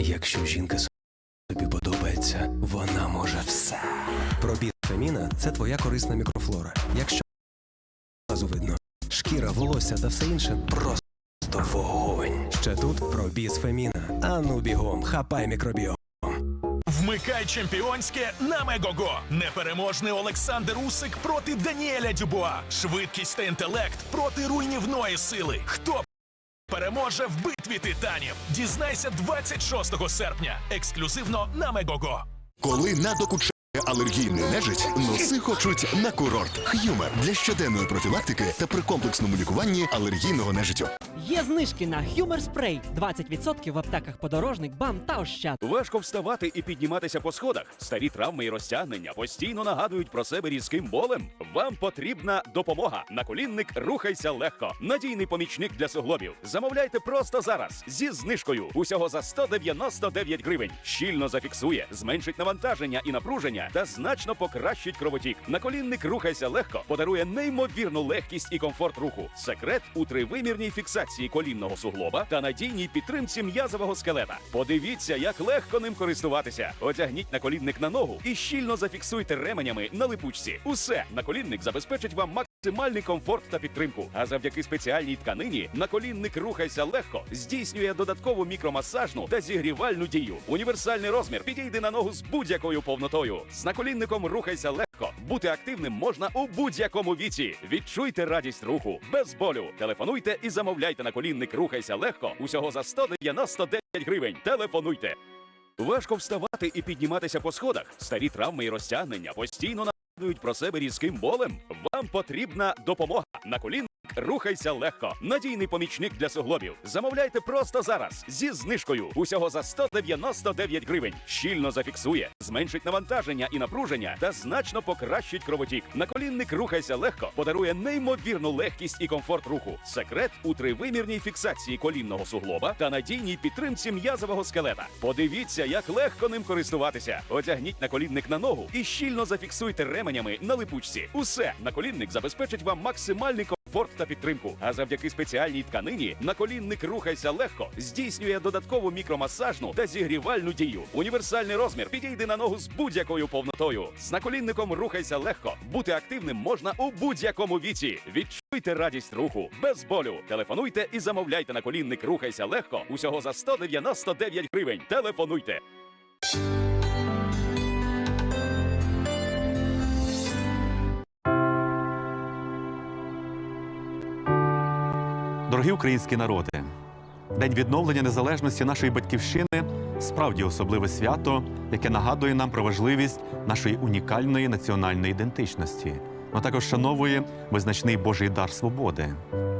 Якщо жінка тобі подобається, вона може все. Пробіг Феміна це твоя корисна мікрофлора. Якщо одразу видно, шкіра, волосся та все інше просто вогонь. Ще тут пробіз Феміна. Ану бігом, хапай мікробіом. Вмикай чемпіонське на Мегого. Непереможний Олександр Усик проти Даніеля Дюбуа. Швидкість та інтелект проти руйнівної сили. Хто переможе в битві титанів? Дізнайся 26 серпня. Ексклюзивно на Мегого. Коли надокучає алергійний нежить, носи хочуть на курорт. Х'юмер для щоденної профілактики та при комплексному лікуванні алергійного нежиттю. Є знижки на Humor Spray 20% в аптеках подорожник, бам та ощад. Важко вставати і підніматися по сходах. Старі травми і розтягнення постійно нагадують про себе різким болем. Вам потрібна допомога. Наколінник рухайся легко. Надійний помічник для суглобів. Замовляйте просто зараз зі знижкою. Усього за 199 гривень. Щільно зафіксує, зменшить навантаження і напруження та значно покращить кровотік. Наколінник рухайся легко подарує неймовірну легкість і комфорт руху. Секрет у тривимірній фіксації колінного суглоба та надійній підтримці м'язового скелета. Подивіться, як легко ним користуватися. Одягніть наколінник на ногу і щільно зафіксуйте ременями на липучці. Усе наколінник забезпечить вам максимальний комфорт та підтримку. А завдяки спеціальній тканині наколінник рухайся легко, здійснює додаткову мікромасажну та зігрівальну дію. Універсальний розмір підійде на ногу з будь-якою повнотою. З наколінником рухайся легко. Бути активним можна у будь-якому віці. Відчуйте радість руху без болю. Телефонуйте і замовляйте на колінник. Рухайся легко усього за 199 гривень. Телефонуйте. Важко вставати і підніматися по сходах. Старі травми і розтягнення постійно нагадують про себе різким болем. Вам потрібна допомога. На колінник рухайся легко. Надійний помічник для суглобів. Замовляйте просто зараз зі знижкою. Усього за 199 гривень. Щільно зафіксує, зменшить навантаження і напруження та значно покращить кровотік. Наколінник рухайся легко подарує неймовірну легкість і комфорт руху. Секрет у тривимірній фіксації колінного суглоба та надійній підтримці м'язового скелета. Подивіться, як легко ним користуватися. Одягніть наколінник на ногу і щільно зафіксуйте ременями на липучці. Усе наколінник забезпечить вам максимальний комфорт та підтримку. А завдяки спеціальній тканині наколінник рухайся легко, здійснює додаткову мікромасажну та зігрівальну дію. Універсальний розмір підійде на ногу з будь-якою повнотою. З наколінником рухайся легко. Бути активним можна у будь-якому віці. Відчуйте радість руху без болю. Телефонуйте і замовляйте наколінник Рухайся легко усього за 199 гривень. Телефонуйте. Дорогі українські народи, День відновлення незалежності нашої батьківщини справді особливе свято, яке нагадує нам про важливість нашої унікальної національної ідентичності, а також шановує визначний Божий дар свободи.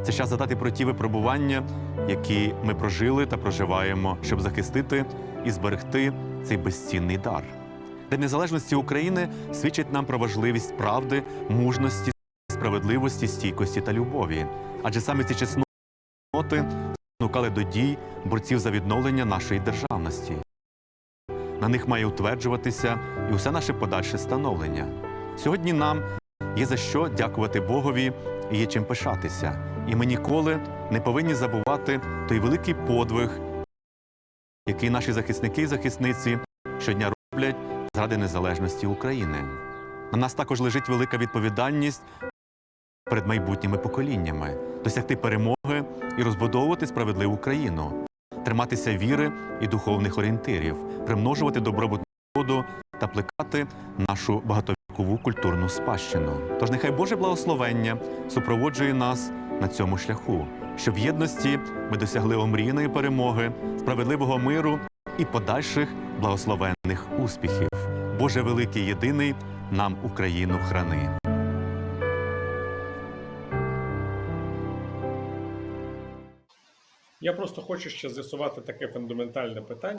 Це час задати про ті випробування, які ми прожили та проживаємо, щоб захистити і зберегти цей безцінний дар. День незалежності України свідчить нам про важливість правди, мужності, справедливості, стійкості та любові. Адже саме ці чесноти Ноти спонукали до дій борців за відновлення нашої державності. На них має утверджуватися і усе наше подальше становлення. Сьогодні нам є за що дякувати Богові і є чим пишатися. І ми ніколи не повинні забувати той великий подвиг, який наші захисники і захисниці щодня роблять заради незалежності України. На нас також лежить велика відповідальність перед майбутніми поколіннями досягти перемоги і розбудовувати справедливу країну, триматися віри і духовних орієнтирів, примножувати добробут народу та плекати нашу багатовікову культурну спадщину. Тож нехай Боже благословення супроводжує нас на цьому шляху, щоб в єдності ми досягли омріяної перемоги, справедливого миру і подальших благословенних успіхів. Боже великий єдиний нам Україну храни. Я просто хочу ще з'ясувати таке фундаментальне питання.